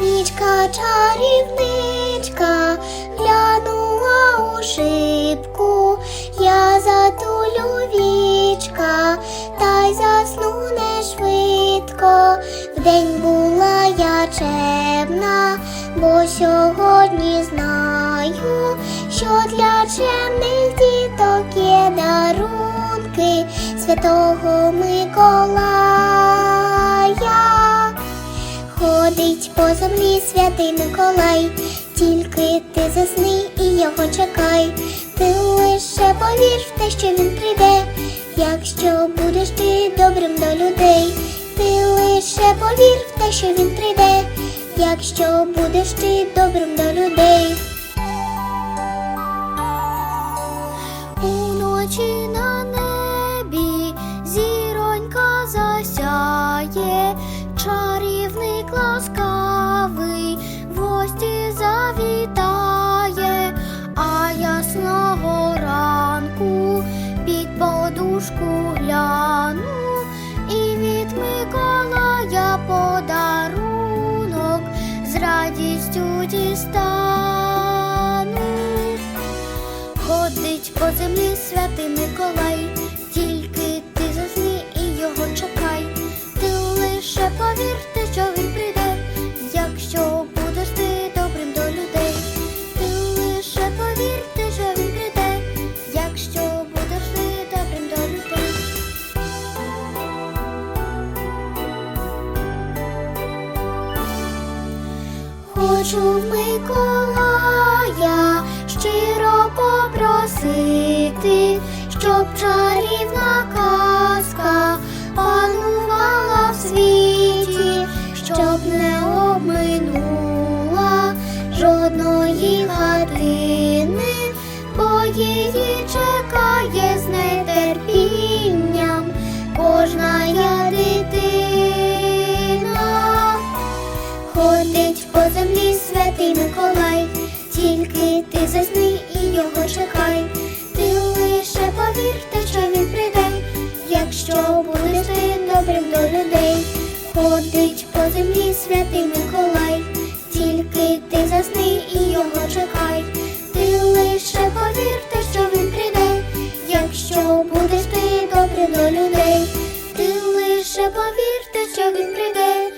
Нічка чарівничка глянула у шибку, я затулю вічка, та й засну не швидко. Вдень була я чемна, бо сьогодні знаю, що для чемних діток є дарунки Святого Миколая. Ходить по землі святий Миколай, тільки ти засни і його чекай. Ти лише повір в те, що він прийде, якщо будеш ти добрим до людей. Ти лише повір в те, що він прийде, якщо будеш ти добрим до людей. Хочу в Миколая щиро попросити, щоб чарівна казка панувала в світі, щоб не обминула жодної години, бо її чекає з нетерпінням Ходить по землі святий Миколай, тільки ти засни і його чекай. Ти лише повір те, що він прийде, якщо будеш ти добрим до людей. Ходить по землі святий Миколай, тільки ти засни і його чекай. Ти лише повір те, що він прийде, якщо будеш ти добрим до людей. Ти лише повір те, що він прийде,